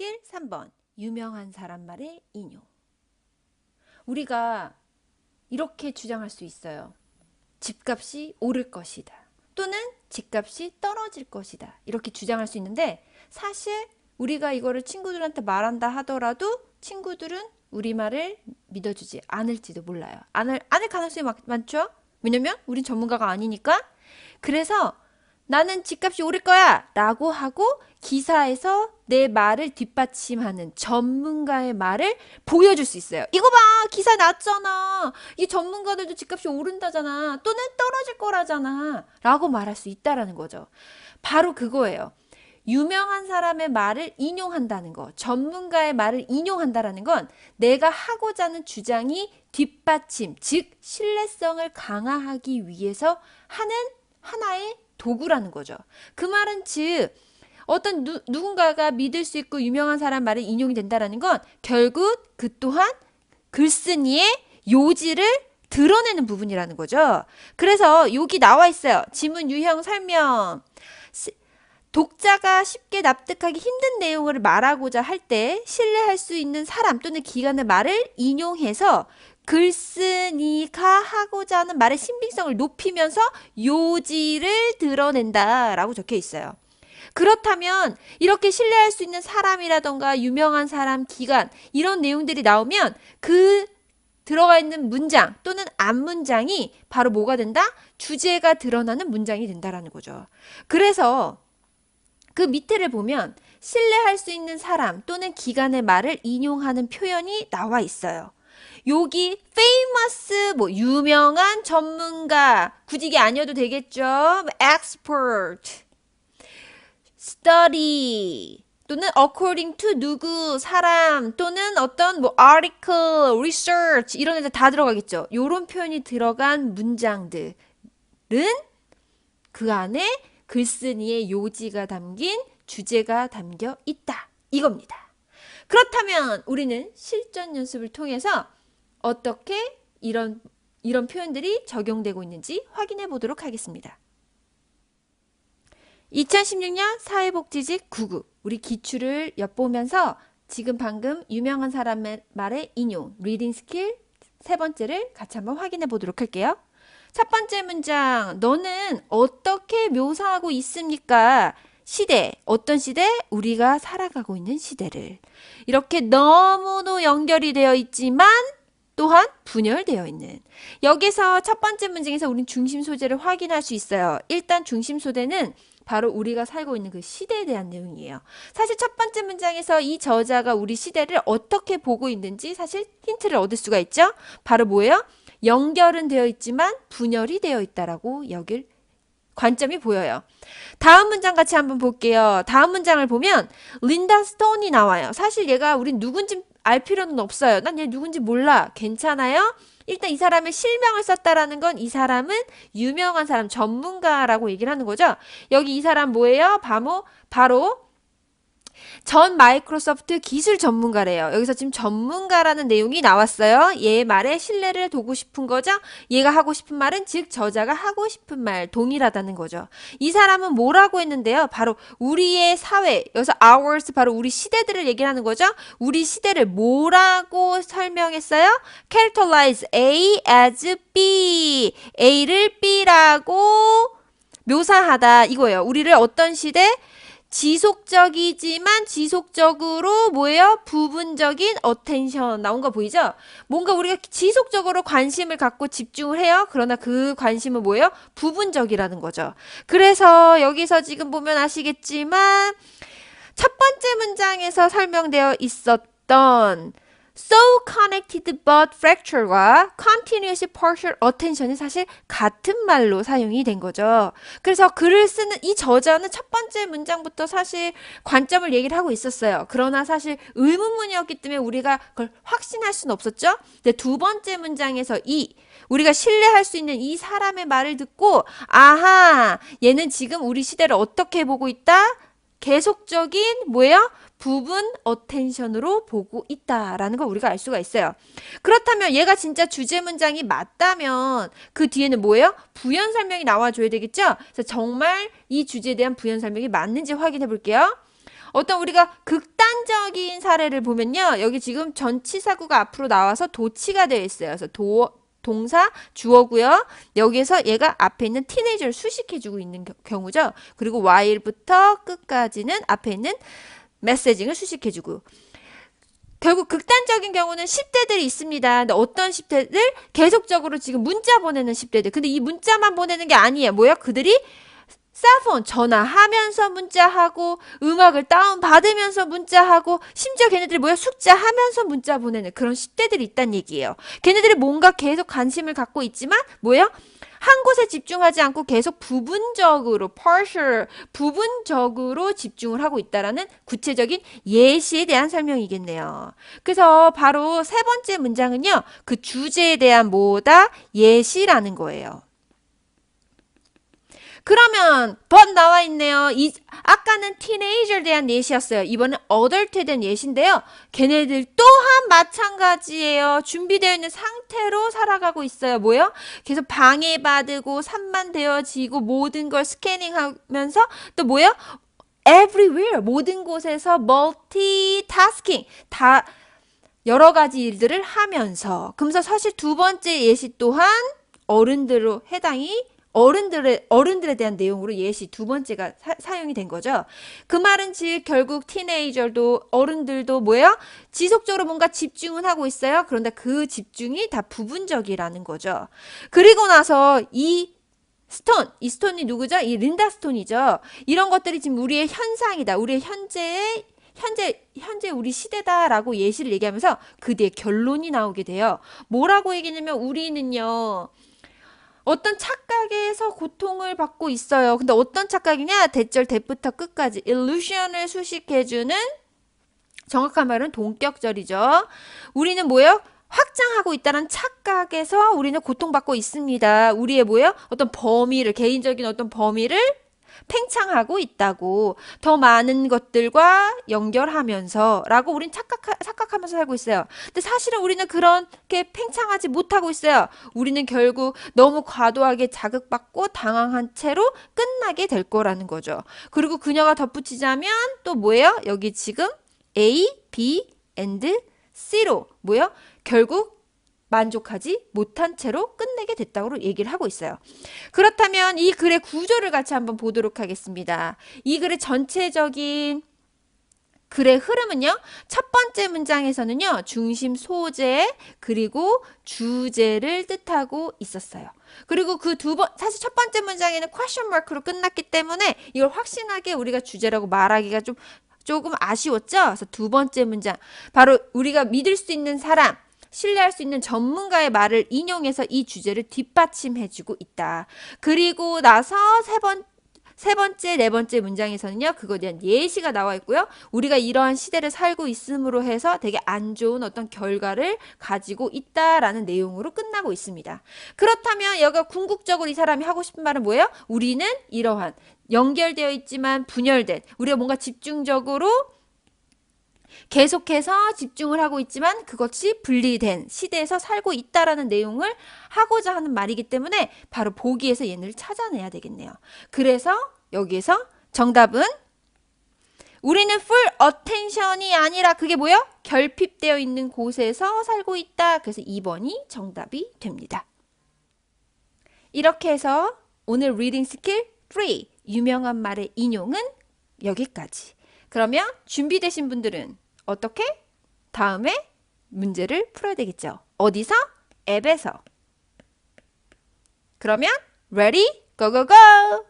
스킬 3번 유명한 사람 말의 인용 우리가 이렇게 주장할 수 있어요. 집값이 오를 것이다. 또는 집값이 떨어질 것이다. 이렇게 주장할 수 있는데 사실 우리가 이거를 친구들한테 말한다 하더라도 친구들은 우리 말을 믿어주지 않을지도 몰라요. 않을, 않을 가능성이 많, 많죠? 왜냐면 우린 전문가가 아니니까. 그래서 나는 집값이 오를 거야! 라고 하고 기사에서 내 말을 뒷받침하는 전문가의 말을 보여줄 수 있어요. 이거 봐! 기사 났잖아! 이 전문가들도 집값이 오른다잖아! 또는 떨어질 거라잖아! 라고 말할 수 있다라는 거죠. 바로 그거예요. 유명한 사람의 말을 인용한다는 거, 전문가의 말을 인용한다라는 건 내가 하고자 하는 주장이 뒷받침, 즉 신뢰성을 강화하기 위해서 하는 하나의 도구라는 거죠. 그 말은 즉 어떤 누, 누군가가 믿을 수 있고 유명한 사람 말이 인용이 된다라는 건 결국 그 또한 글쓴이의 요지를 드러내는 부분이라는 거죠. 그래서 여기 나와 있어요. 지문 유형 설명. 독자가 쉽게 납득하기 힘든 내용을 말하고자 할 때 신뢰할 수 있는 사람 또는 기관의 말을 인용해서 글쓴이가 하고자 하는 말의 신빙성을 높이면서 요지를 드러낸다라고 적혀 있어요. 그렇다면 이렇게 신뢰할 수 있는 사람이라던가 유명한 사람, 기관 이런 내용들이 나오면 그 들어가 있는 문장 또는 앞문장이 바로 뭐가 된다? 주제가 드러나는 문장이 된다라는 거죠. 그래서 그 밑에를 보면 신뢰할 수 있는 사람 또는 기관의 말을 인용하는 표현이 나와 있어요. 여기 famous 뭐 유명한 전문가 굳이 이게 아니어도 되겠죠. expert study 또는 according to 누구 사람 또는 어떤 뭐 article research 이런 데서 다 들어가겠죠. 요런 표현이 들어간 문장들은 그 안에 글쓴이의 요지가 담긴 주제가 담겨 있다. 이겁니다. 그렇다면 우리는 실전 연습을 통해서 어떻게 이런 이런 표현들이 적용되고 있는지 확인해 보도록 하겠습니다. 2016년 사회복지직 9급 우리 기출을 엿보면서 지금 방금 유명한 사람의 말의 인용 리딩 스킬 세 번째를 같이 한번 확인해 보도록 할게요. 첫 번째 문장 너는 어떻게 묘사하고 있습니까? 시대 어떤 시대? 우리가 살아가고 있는 시대를 이렇게 너무도 연결이 되어 있지만 또한 분열되어 있는 여기서 첫 번째 문장에서 우린 중심 소재를 확인할 수 있어요. 일단 중심 소재는 바로 우리가 살고 있는 그 시대에 대한 내용이에요. 사실 첫 번째 문장에서 이 저자가 우리 시대를 어떻게 보고 있는지 사실 힌트를 얻을 수가 있죠. 바로 뭐예요? 연결은 되어 있지만 분열이 되어 있다라고 여길 관점이 보여요. 다음 문장 같이 한번 볼게요. 다음 문장을 보면 린다 스톤이 나와요. 사실 얘가 우린 누군지 알 필요는 없어요. 난 얘 누군지 몰라. 괜찮아요? 일단 이 사람의 실명을 썼다라는 건 이 사람은 유명한 사람, 전문가라고 얘기를 하는 거죠. 여기 이 사람 뭐예요? 바로, 바로 전 마이크로소프트 기술 전문가래요. 여기서 지금 전문가라는 내용이 나왔어요. 얘 말에 신뢰를 두고 싶은 거죠. 얘가 하고 싶은 말은 즉 저자가 하고 싶은 말 동일하다는 거죠. 이 사람은 뭐라고 했는데요. 바로 우리의 사회, 여기서 ours 바로 우리 시대들을 얘기하는 거죠. 우리 시대를 뭐라고 설명했어요? characterize A as B. A를 B라고 묘사하다 이거예요. 우리를 어떤 시대? 지속적이지만 지속적으로 뭐예요? 부분적인 어텐션 나온 거 보이죠? 뭔가 우리가 지속적으로 관심을 갖고 집중을 해요. 그러나 그 관심은 뭐예요? 부분적이라는 거죠. 그래서 여기서 지금 보면 아시겠지만 첫 번째 문장에서 설명되어 있었던 so connected but fracture와 continuous partial attention이 사실 같은 말로 사용이 된 거죠. 그래서 글을 쓰는 이 저자는 첫 번째 문장부터 사실 관점을 얘기를 하고 있었어요. 그러나 사실 의문문이었기 때문에 우리가 그걸 확신할 수는 없었죠. 근데 두 번째 문장에서 이 우리가 신뢰할 수 있는 이 사람의 말을 듣고 아하 얘는 지금 우리 시대를 어떻게 보고 있다? 계속적인 뭐예요? 부분 어텐션으로 보고 있다라는 걸 우리가 알 수가 있어요. 그렇다면 얘가 진짜 주제 문장이 맞다면 그 뒤에는 뭐예요? 부연 설명이 나와줘야 되겠죠? 그래서 정말 이 주제에 대한 부연 설명이 맞는지 확인해 볼게요. 어떤 우리가 극단적인 사례를 보면요. 여기 지금 전치사구가 앞으로 나와서 도치가 되어 있어요. 그래서 도, 동사 주어고요. 여기에서 얘가 앞에 있는 티네이저를 수식해주고 있는 겨- 경우죠. 그리고 while부터 끝까지는 앞에 있는 메시징을 수식해주고 결국 극단적인 경우는 10대들이 있습니다. 근데 어떤 10대들? 계속적으로 지금 문자 보내는 10대들. 근데 이 문자만 보내는 게 아니에요. 뭐야? 그들이 셀폰 전화하면서 문자하고 음악을 다운 받으면서 문자하고 심지어 걔네들이 뭐야 숙제하면서 문자 보내는 그런 10대들이 있단 얘기예요. 걔네들이 뭔가 계속 관심을 갖고 있지만 뭐야 한 곳에 집중하지 않고 계속 부분적으로 partial 부분적으로 집중을 하고 있다라는 구체적인 예시에 대한 설명이겠네요. 그래서 바로 세 번째 문장은요. 그 주제에 대한 뭐다 예시라는 거예요. 그러면 but 나와 있네요. 이 아까는 teenager에 대한 예시였어요. 이번엔 adult에 대한 예시인데요. 걔네들 또한 마찬가지예요. 준비되어 있는 상태로 살아가고 있어요. 뭐요? 계속 방해받고 산만되어지고 모든 걸 스캐닝하면서 또 뭐요? everywhere 모든 곳에서 multitasking 다 여러 가지 일들을 하면서 그러면서 사실 두 번째 예시 또한 어른들로 해당이 어른들의 어른들에 대한 내용으로 예시 두 번째가 사, 용이된 거죠. 그 말은 즉 결국 티네이저도 어른들도 뭐예요? 지속적으로 뭔가 집중은 하고 있어요. 그런데 그 집중이 다 부분적이라는 거죠. 그리고 나서 이 스톤, 이 스톤이 누구죠? 이 린다 스톤이죠. 이런 것들이 지금 우리의 현상이다. 우리의 현재의 현재 현재 우리 시대다라고 예시를 얘기하면서 그 뒤에 결론이 나오게 돼요. 뭐라고 얘기냐면 우리는요. 어떤 착각에서 고통을 받고 있어요. 근데 어떤 착각이냐? 대절 대부터 끝까지 illusion을 수식해주는 정확한 말은 동격절이죠. 우리는 뭐예요? 확장하고 있다는 착각에서 우리는 고통받고 있습니다. 우리의 뭐예요? 어떤 범위를 개인적인 어떤 범위를 팽창하고 있다고 더 많은 것들과 연결하면서 라고 우린 착각 착각하면서 살고 있어요. 근데 사실은 우리는 그렇게 팽창하지 못하고 있어요. 우리는 결국 너무 과도하게 자극받고 당황한 채로 끝나게 될 거라는 거죠. 그리고 그녀가 덧붙이자면 또 뭐예요? 여기 지금 A, B, and C로 뭐예요? 결국 만족하지 못한 채로 끝내게 됐다고 얘기를 하고 있어요. 그렇다면 이 글의 구조를 같이 한번 보도록 하겠습니다. 이 글의 전체적인 글의 흐름은요. 첫 번째 문장에서는요. 중심 소재 그리고 주제를 뜻하고 있었어요. 그리고 그 두 번 사실 첫 번째 문장에는 question mark로 끝났기 때문에 이걸 확신하게 우리가 주제라고 말하기가 좀 조금 아쉬웠죠. 그래서 두 번째 문장 바로 우리가 믿을 수 있는 사람 신뢰할 수 있는 전문가의 말을 인용해서 이 주제를 뒷받침해주고 있다. 그리고 나서 세 번, 세 번째, 네 번째 문장에서는요, 그거에 대한 예시가 나와 있고요. 우리가 이러한 시대를 살고 있음으로 해서 되게 안 좋은 어떤 결과를 가지고 있다라는 내용으로 끝나고 있습니다. 그렇다면 여기가 궁극적으로 이 사람이 하고 싶은 말은 뭐예요? 우리는 이러한 연결되어 있지만 분열된, 우리가 뭔가 집중적으로 계속해서 집중을 하고 있지만 그것이 분리된 시대에서 살고 있다라는 내용을 하고자 하는 말이기 때문에 바로 보기에서 얘네를 찾아내야 되겠네요. 그래서 여기에서 정답은 우리는 full attention이 아니라 그게 뭐예요? 결핍되어 있는 곳에서 살고 있다. 그래서 2번이 정답이 됩니다. 이렇게 해서 오늘 리딩 스킬 3 유명한 말의 인용은 여기까지. 그러면 준비되신 분들은 어떻게? 다음에 문제를 풀어야 되겠죠. 어디서? 앱에서. 그러면 ready? go go go!